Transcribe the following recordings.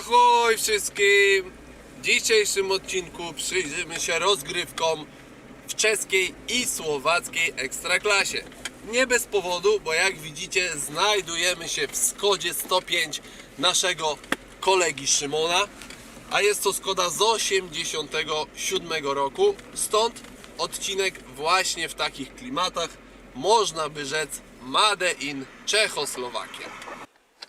Ahoj wszystkim! W dzisiejszym odcinku przyjrzymy się rozgrywkom w czeskiej i słowackiej ekstraklasie. Nie bez powodu, bo jak widzicie znajdujemy się w Skodzie 105 naszego kolegi Szymona, a jest to Skoda z 87 roku. Stąd odcinek właśnie w takich klimatach, można by rzec Made in Czechosłowakia.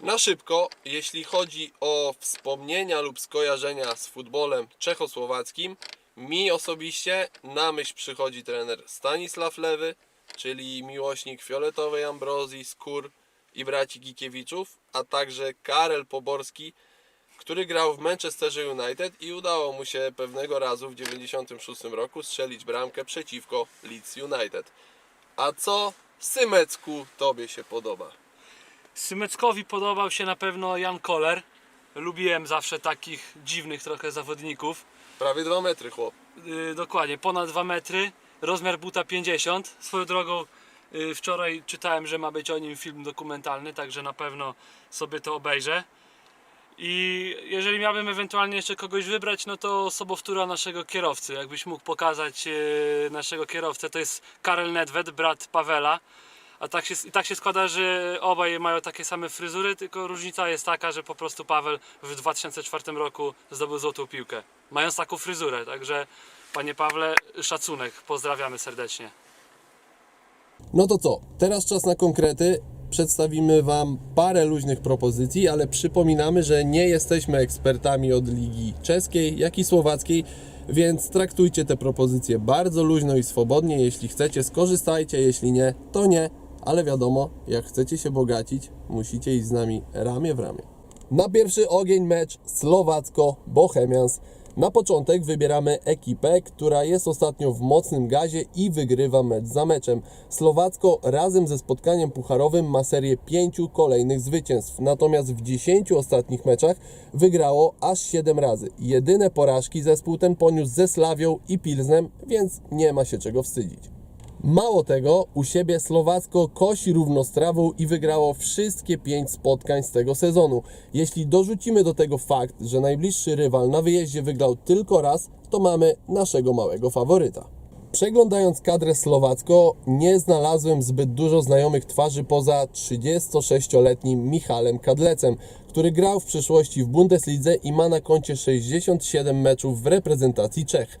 Na szybko, jeśli chodzi o wspomnienia lub skojarzenia z futbolem czechosłowackim, mi osobiście na myśl przychodzi trener Stanisław Lewy, czyli miłośnik fioletowej ambrozji, skór i braci Gikiewiczów, a także Karel Poborski, który grał w Manchesterze United i udało mu się pewnego razu w 96 roku strzelić bramkę przeciwko Leeds United. A co Symecku tobie się podoba? Symeckowi podobał się na pewno Jan Koller. Lubiłem zawsze takich dziwnych trochę zawodników. Prawie 2 metry chłop. Yy, dokładnie, ponad 2 metry, rozmiar buta 50. Swoją drogą yy, wczoraj czytałem, że ma być o nim film dokumentalny, także na pewno sobie to obejrzę. I jeżeli miałbym ewentualnie jeszcze kogoś wybrać, no to sobowtóra naszego kierowcy. Jakbyś mógł pokazać yy, naszego kierowcę, to jest Karel Nedved, brat Pawela. A tak się, i tak się składa, że obaj mają takie same fryzury, tylko różnica jest taka, że po prostu Paweł w 2004 roku zdobył złotą piłkę. Mając taką fryzurę, także panie Pawle, szacunek, pozdrawiamy serdecznie. No to co? Teraz czas na konkrety. Przedstawimy Wam parę luźnych propozycji, ale przypominamy, że nie jesteśmy ekspertami od ligi czeskiej, jak i słowackiej, więc traktujcie te propozycje bardzo luźno i swobodnie. Jeśli chcecie, skorzystajcie, jeśli nie, to nie, ale wiadomo, jak chcecie się bogacić, musicie iść z nami ramię w ramię. Na pierwszy ogień mecz Słowacko-Bohemians. Na początek wybieramy ekipę, która jest ostatnio w mocnym gazie i wygrywa mecz za meczem. Słowacko razem ze spotkaniem pucharowym ma serię pięciu kolejnych zwycięstw, natomiast w 10 ostatnich meczach wygrało aż 7 razy. Jedyne porażki zespół ten poniósł ze Slawią i Pilznem, więc nie ma się czego wstydzić. Mało tego, u siebie Słowacko kosi równo z trawą i wygrało wszystkie pięć spotkań z tego sezonu. Jeśli dorzucimy do tego fakt, że najbliższy rywal na wyjeździe wygrał tylko raz, to mamy naszego małego faworyta. Przeglądając kadrę słowacko, nie znalazłem zbyt dużo znajomych twarzy poza 36-letnim Michalem Kadlecem, który grał w przeszłości w Bundeslidze i ma na koncie 67 meczów w reprezentacji Czech.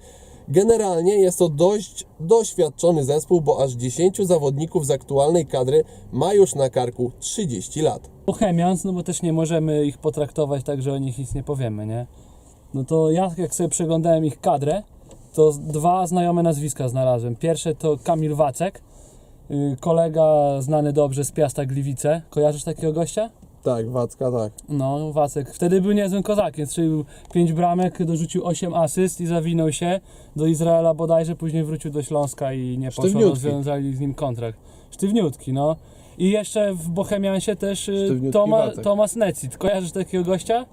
Generalnie jest to dość doświadczony zespół, bo aż 10 zawodników z aktualnej kadry ma już na karku 30 lat. Bohemians, no bo też nie możemy ich potraktować tak, że o nich nic nie powiemy, nie? No to ja jak sobie przeglądałem ich kadrę, to dwa znajome nazwiska znalazłem. Pierwsze to Kamil Wacek, yy, kolega znany dobrze z Piasta Gliwice. Kojarzysz takiego gościa? Tak, Wacka, tak. No, Wacek. Wtedy był niezłym kozakiem. Strzelił 5 bramek, dorzucił 8 asyst i zawinął się do Izraela bodajże, później wrócił do Śląska i nie poszło, rozwiązali z nim kontrakt. Sztywniutki, no. I jeszcze w Bohemiansie też y, Toma, Wacek. Tomas Necit. Kojarzysz takiego gościa?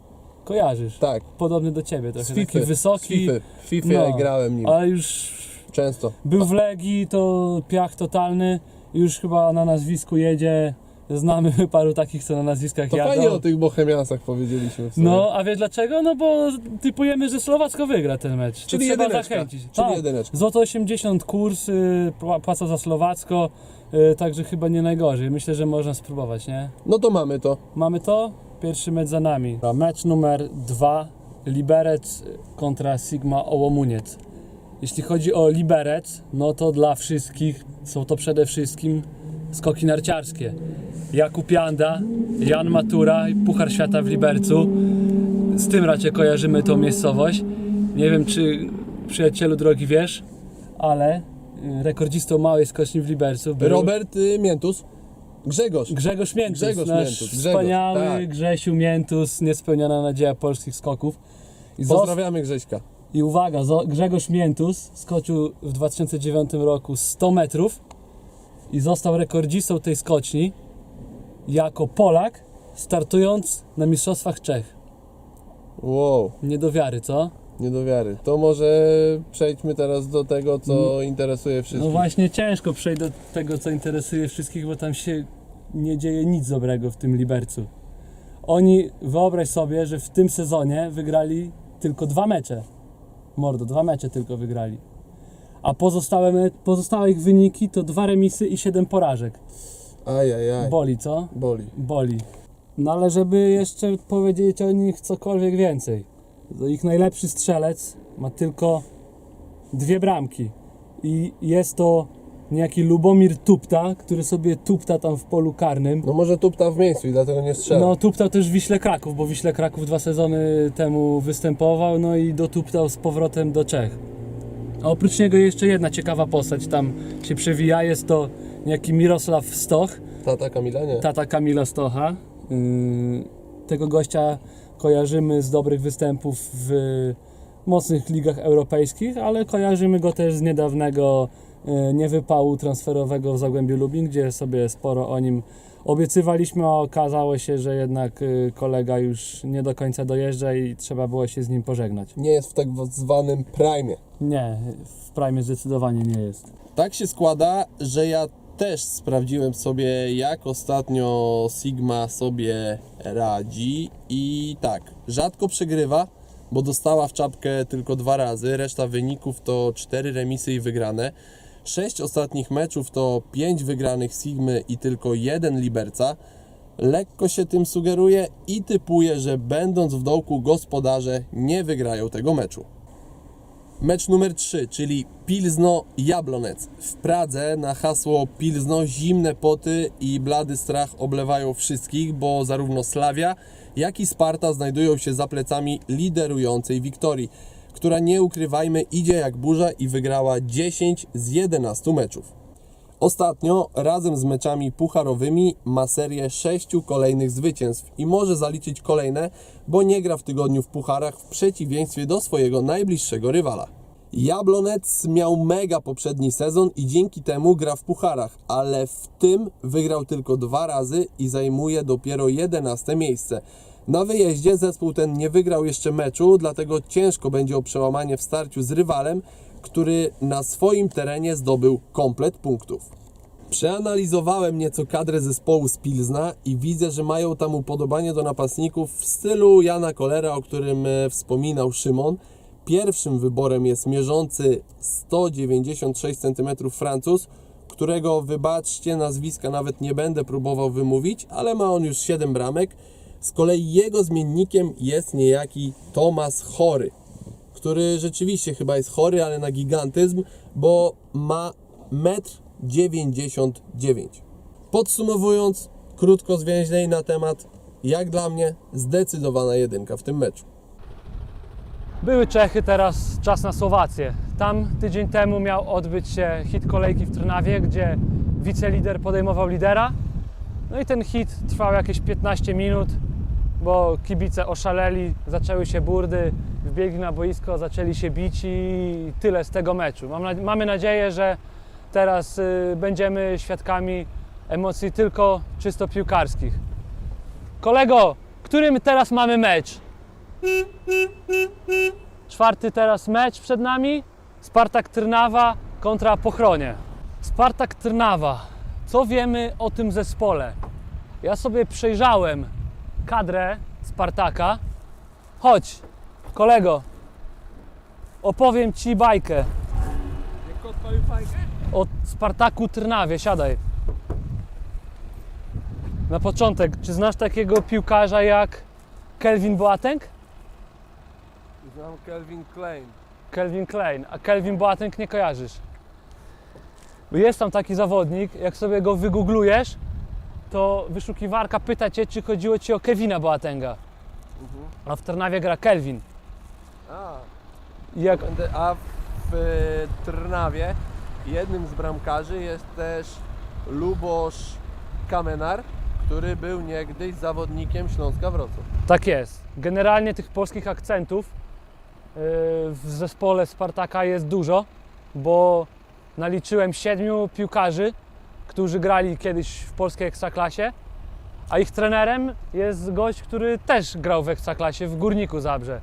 Kojarzysz. Tak. Podobny do ciebie trochę. Z taki wysoki. W FIFA No. grałem nim. Ale już Często. był w Legii, to piach totalny. Już chyba na nazwisku jedzie. Znamy paru takich, co na nazwiskach To jadą. fajnie o tych Bohemiansach powiedzieliśmy w sumie. No, a wie dlaczego? No bo typujemy, że Słowacko wygra ten mecz. To Czyli trzeba jedyneczka. zachęcić. Czyli tak. jedyneczka. Złoto 80 kurs, y, pła- za Słowacko, y, także chyba nie najgorzej. Myślę, że można spróbować, nie? No to mamy to. Mamy to? Pierwszy mecz za nami. Mecz numer dwa. Liberec kontra Sigma Ołomuniec. Jeśli chodzi o Liberec, no to dla wszystkich są to przede wszystkim skoki narciarskie. Jakub Janda, Jan Matura i Puchar Świata w Libercu. Z tym raczej kojarzymy tą miejscowość. Nie wiem, czy przyjacielu drogi wiesz, ale y, rekordzistą małej skoczni w Libercu był Robert y, Miętus. Grzegorz. Grzegorz Miętus, Grzegorz nasz Miętus, Grzegorz, wspaniały tak. Grzesiu Miętus, niespełniona nadzieja polskich skoków. I, Pozdrawiamy Grześka. I uwaga, Grzegorz Miętus skoczył w 2009 roku 100 metrów i został rekordzistą tej skoczni jako Polak, startując na Mistrzostwach Czech. Wow, Nie do wiary, co? nie do wiary. To może przejdźmy teraz do tego, co interesuje No wszystkich. właśnie ciężko przejść do tego, co interesuje wszystkich, bo tam się nie dzieje nic dobrego w tym Libercu. Oni, wyobraź sobie, że w tym sezonie wygrali tylko dwa mecze. Mordo, dwa mecze tylko wygrali. A pozostałe, me- pozostałe ich wyniki to dwa remisy i siedem porażek. Ajajaj, Boli, co? boli. Boli. No ale żeby jeszcze powiedzieć o nich cokolwiek więcej. To ich najlepszy strzelec ma tylko dwie bramki. I jest to niejaki Lubomir Tupta, który sobie tupta tam w polu karnym. No może tupta w miejscu i dlatego nie strzela. No tuptał też w Wiśle Kraków, bo Wiśle Kraków dwa sezony temu występował, no i dotuptał z powrotem do Czech. A oprócz niego jeszcze jedna ciekawa postać tam się przewija, jest to niejaki Mirosław Stoch, Tata Kamila nie. tata Kamila Stocha. Yy, Tego gościa kojarzymy z dobrych występów w mocnych ligach europejskich, ale kojarzymy go też z niedawnego niewypału transferowego w Zagłębiu Lubin, gdzie sobie sporo o nim obiecywaliśmy, a okazało się, że jednak yy, kolega już nie do końca dojeżdża i trzeba było się z nim pożegnać. Nie jest w tak zwanym prime. Nie, w Prime zdecydowanie nie jest. Tak się składa, że ja też sprawdziłem sobie, jak ostatnio Sigma sobie radzi i tak, rzadko przegrywa, bo dostała w czapkę tylko dwa razy, reszta wyników to cztery remisy i wygrane. Sześć ostatnich meczów to pięć wygranych Sigmy i tylko jeden Liberca. Lekko się tym sugeruje i typuje, że będąc w dołku gospodarze nie wygrają tego meczu. Mecz numer 3, czyli Pilzno Jablonec. W Pradze na hasło Pilzno zimne poty i blady strach oblewają wszystkich, bo zarówno Slavia, jak i Sparta znajdują się za plecami liderującej Wiktorii, która nie ukrywajmy idzie jak burza i wygrała 10 z 11 meczów. Ostatnio razem z meczami pucharowymi ma serię sześciu kolejnych zwycięstw i może zaliczyć kolejne, bo nie gra w tygodniu w pucharach w przeciwieństwie do swojego najbliższego rywala. Jablonec miał mega poprzedni sezon i dzięki temu gra w pucharach, ale w tym wygrał tylko dwa razy i zajmuje dopiero 11 miejsce. Na wyjeździe zespół ten nie wygrał jeszcze meczu, dlatego ciężko będzie o przełamanie w starciu z rywalem, który na swoim terenie zdobył komplet punktów. Przeanalizowałem nieco kadrę zespołu z Pilzna i widzę, że mają tam upodobanie do napastników w stylu Jana Kolera, o którym e, wspominał Szymon. Pierwszym wyborem jest mierzący 196 cm Francuz, którego wybaczcie, nazwiska nawet nie będę próbował wymówić, ale ma on już 7 bramek. Z kolei jego zmiennikiem jest niejaki Tomasz Chory który rzeczywiście chyba jest chory, ale na gigantyzm, bo ma 1,99 m. Podsumowując, krótko zwięźlej na temat, jak dla mnie, zdecydowana jedynka w tym meczu. Były Czechy, teraz czas na Słowację. Tam tydzień temu miał odbyć się hit kolejki w Trnawie, gdzie wicelider podejmował lidera. No i ten hit trwał jakieś 15 minut, bo kibice oszaleli, zaczęły się burdy, wbiegli na boisko, zaczęli się bić i tyle z tego meczu. Mam, mamy nadzieję, że teraz y, będziemy świadkami emocji tylko czysto piłkarskich. Kolego, który my teraz mamy mecz? Czwarty teraz mecz przed nami. Spartak Trnawa kontra Pochronie. Spartak Trnawa. Co wiemy o tym zespole? Ja sobie przejrzałem kadrę Spartaka. Chodź, kolego. Opowiem ci bajkę. Jak odpalił fajkę? O Spartaku Trnawie, siadaj. Na początek, czy znasz takiego piłkarza jak Kelvin Boateng? Znam Kelvin Klein. Kelvin Klein, a Kelvin Boateng nie kojarzysz. Jest tam taki zawodnik, jak sobie go wygooglujesz, to wyszukiwarka pyta cię, czy chodziło ci o Kevina Boatenga. A w Trnawie gra Kelvin. A, jak będę, a w e, Trnawie. Jednym z bramkarzy jest też Lubosz Kamenar, który był niegdyś zawodnikiem Śląska Wrocław. Tak jest. Generalnie tych polskich akcentów yy, w zespole Spartaka jest dużo, bo naliczyłem siedmiu piłkarzy, którzy grali kiedyś w polskiej ekstraklasie, a ich trenerem jest gość, który też grał w ekstraklasie w Górniku Zabrze.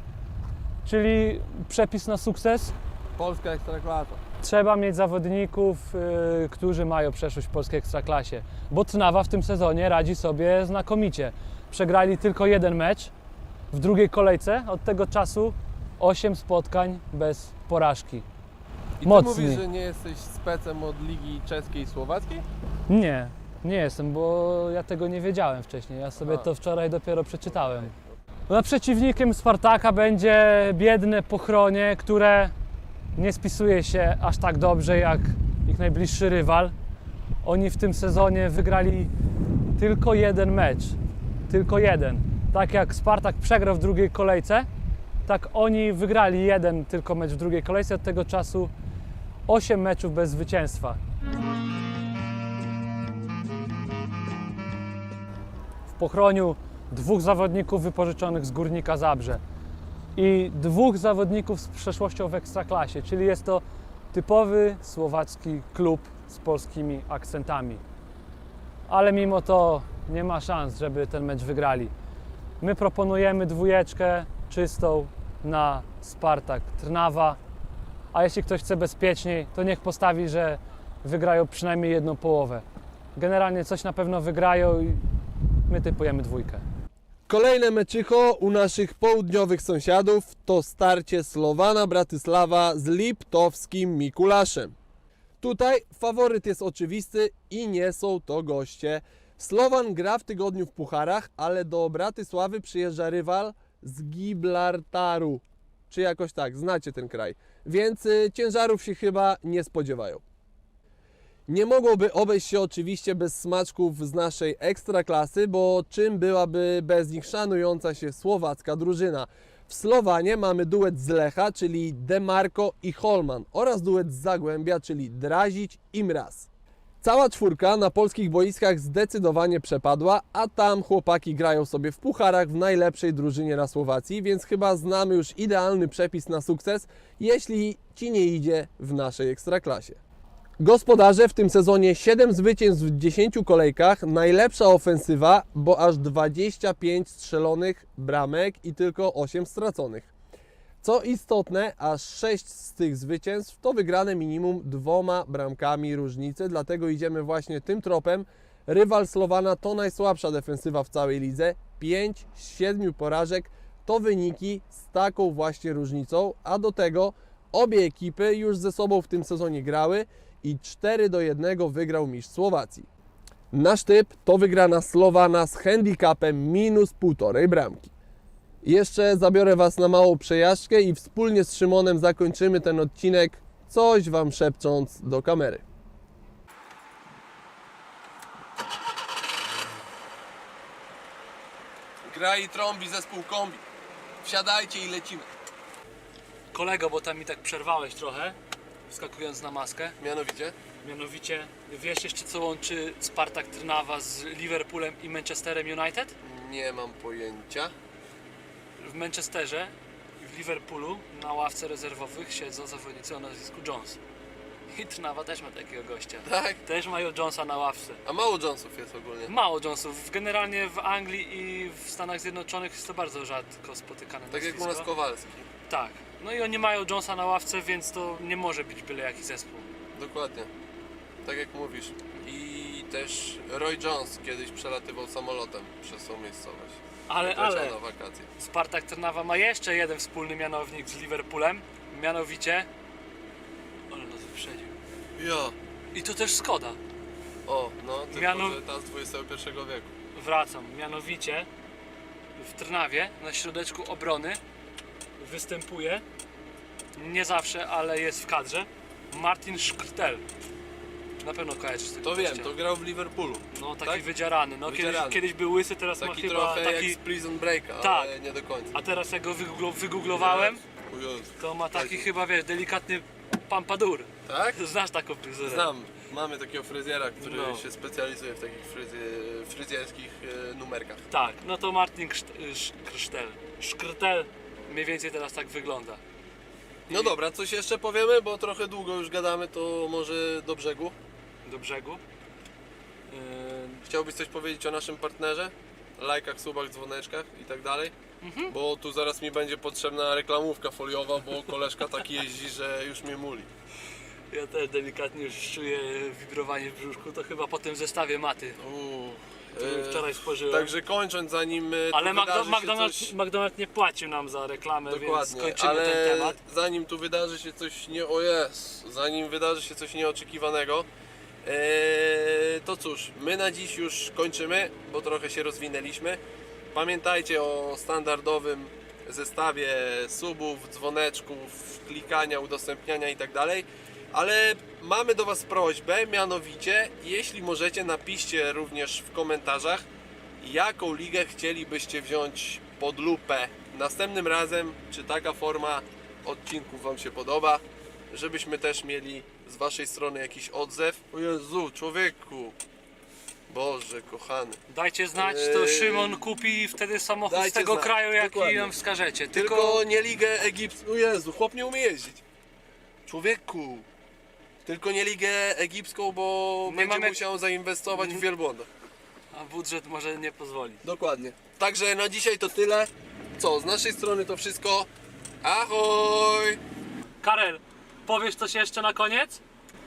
Czyli przepis na sukces. Polska Ekstraklasa. Trzeba mieć zawodników, yy, którzy mają przeszłość w polskiej ekstraklasie, bo Trnawa w tym sezonie radzi sobie znakomicie. Przegrali tylko jeden mecz w drugiej kolejce, od tego czasu 8 spotkań bez porażki. I Mocni. ty mówisz, że nie jesteś specem od Ligi Czeskiej i Słowackiej? Nie, nie jestem, bo ja tego nie wiedziałem wcześniej. Ja sobie A. to wczoraj dopiero przeczytałem. No, przeciwnikiem Spartaka będzie biedne Pochronie, które nie spisuje się aż tak dobrze jak ich najbliższy rywal. Oni w tym sezonie wygrali tylko jeden mecz. Tylko jeden. Tak jak Spartak przegrał w drugiej kolejce, tak oni wygrali jeden tylko mecz w drugiej kolejce. Od tego czasu 8 meczów bez zwycięstwa. w Pochroniu dwóch zawodników wypożyczonych z Górnika Zabrze i dwóch zawodników z przeszłością w Ekstraklasie, czyli jest to typowy słowacki klub z polskimi akcentami. Ale mimo to nie ma szans, żeby ten mecz wygrali. My proponujemy dwójeczkę czystą na Spartak Trnawa, a jeśli ktoś chce bezpieczniej, to niech postawi, że wygrają przynajmniej jedną połowę. Generalnie coś na pewno wygrają i My typujemy dwójkę. Kolejne meczycho u naszych południowych sąsiadów to starcie Slowana Bratysława z Liptowskim Mikulaszem. Tutaj faworyt jest oczywisty i nie są to goście. Slovan gra w tygodniu w pucharach, ale do Bratysławy przyjeżdża rywal z Gibraltaru. Czy jakoś tak, znacie ten kraj. Więc y, ciężarów się chyba nie spodziewają. Nie mogłoby obejść się oczywiście bez smaczków z naszej ekstraklasy, bo czym byłaby bez nich szanująca się słowacka drużyna? W Slowanie mamy duet z Lecha, czyli Demarco i Holman oraz duet z Zagłębia, czyli Drazić i Mraz. Cała czwórka na polskich boiskach zdecydowanie przepadła, a tam chłopaki grają sobie w pucharach w najlepszej drużynie na Słowacji, więc chyba znamy już idealny przepis na sukces, jeśli ci nie idzie w naszej ekstraklasie. Gospodarze w tym sezonie 7 zwycięstw w 10 kolejkach, najlepsza ofensywa, bo aż 25 strzelonych bramek i tylko 8 straconych. Co istotne, aż 6 z tych zwycięstw to wygrane minimum dwoma bramkami różnicy, dlatego idziemy właśnie tym tropem. Rywal Slowana to najsłabsza defensywa w całej lidze. 5 z 7 porażek to wyniki z taką właśnie różnicą, a do tego obie ekipy już ze sobą w tym sezonie grały i 4 do 1 wygrał mistrz Słowacji. Nasz typ to wygrana Slowana z handicapem minus półtorej bramki. Jeszcze zabiorę Was na małą przejażdżkę i wspólnie z Szymonem zakończymy ten odcinek, coś Wam szepcząc do kamery. Gra i trąbi zespół kombi. Wsiadajcie i lecimy. Kolego, bo tam mi tak przerwałeś trochę, wskakując na maskę. Mianowicie? Mianowicie, wiesz jeszcze co łączy Spartak Trnawa z Liverpoolem i Manchesterem United? Nie mam pojęcia. W Manchesterze i w Liverpoolu na ławce rezerwowych siedzą zawodnicy o nazwisku Jones. I Trnawa też ma takiego gościa. Tak? Też mają Jonesa na ławce. A mało Jonesów jest ogólnie. Mało Jonesów. Generalnie w Anglii i w Stanach Zjednoczonych jest to bardzo rzadko spotykane Tak jak u nazwisko. nas Kowalski. Tak. No i oni mają Jonesa na ławce, więc to nie może być byle jaki zespół. Dokładnie. Tak jak mówisz. I też Roy Jones kiedyś przelatywał samolotem przez tą miejscowość. Ale, ale na wakacje. Spartak Trnawa ma jeszcze jeden wspólny mianownik z Liverpoolem, mianowicie... Ale nas wyprzedził. Ja. I to też Skoda. O, no, tylko Miano- że ta z XXI wieku. Wracam. Mianowicie w Trnawie na środeczku obrony występuje, nie zawsze, ale jest w kadrze, Martin Szkrtel. Na pewno kojarzysz tego To wiem, gościa. to grał w Liverpoolu. No taki tak? wydzierany. No, Wydzierany. Kiedyś, kiedyś był łysy, teraz ma Taki chyba trochę taki... jak z Prison Breaka, Tak. ale nie do końca. A teraz jak go wygooglo- wygooglowałem, to ma taki chyba, wiesz, delikatny Pampadur. Tak? Znasz taką fryzurę? Znam. Mamy takiego fryzjera, który No. się specjalizuje w takich fryzy, fryzjerskich e, numerkach. Tak, no to Martin Krzt- Sz- Krztel. Szkrtel mniej więcej teraz tak wygląda. No dobra, coś jeszcze powiemy, bo trochę długo już gadamy, to może do brzegu. Do brzegu. Yy, Chciałbyś coś powiedzieć o naszym partnerze? Lajkach, subach, dzwoneczkach i tak dalej? Mhm. Bo tu zaraz mi będzie potrzebna reklamówka foliowa, bo koleżka tak jeździ, że już mnie muli. Ja też delikatnie już czuję wibrowanie w brzuszku, to chyba po tym zestawie maty, Uuu, który e, wczoraj spożyłem. Także kończąc, zanim e, Ale McDonald's, coś... McDonald's nie płacił nam za reklamę, więc Dokładnie, skończymy ale ten temat. zanim tu wydarzy się coś nie... O jest, zanim wydarzy się coś nieoczekiwanego, e, to cóż, my na dziś już kończymy, bo trochę się rozwinęliśmy. Pamiętajcie o standardowym zestawie subów, dzwoneczków, klikania, udostępniania i tak. Ale mamy do Was prośbę, mianowicie, jeśli możecie, napiszcie również w komentarzach, jaką ligę chcielibyście wziąć pod lupę następnym razem, czy taka forma odcinków Wam się podoba, żebyśmy też mieli z Waszej strony jakiś odzew. O Jezu, człowieku! Boże, kochany. Dajcie znać, to Eee, Szymon kupi wtedy samochód z dajcie tego znać, kraju, jaki dokładnie. nam wskażecie. Tylko, Tylko nie ligę egipską. O Jezu, chłop nie umie jeździć. Człowieku! Tylko nie ligę egipską, bo Nie będzie mamy- musiał zainwestować w wielbłąda. a budżet może nie pozwoli. Dokładnie. Także na dzisiaj to tyle. Co, z naszej strony to wszystko. Ahoj! Karel, powiesz coś jeszcze na koniec?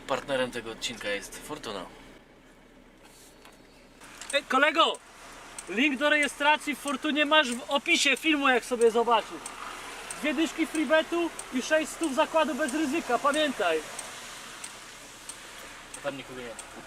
Partnerem tego odcinka jest Fortuna. Ej, kolego! Link do rejestracji w Fortunie masz w opisie filmu, jak sobie zobaczysz. Dwie dyszki freebetu i 6 stów zakładu bez ryzyka, pamiętaj. Tam nikogo nie ma.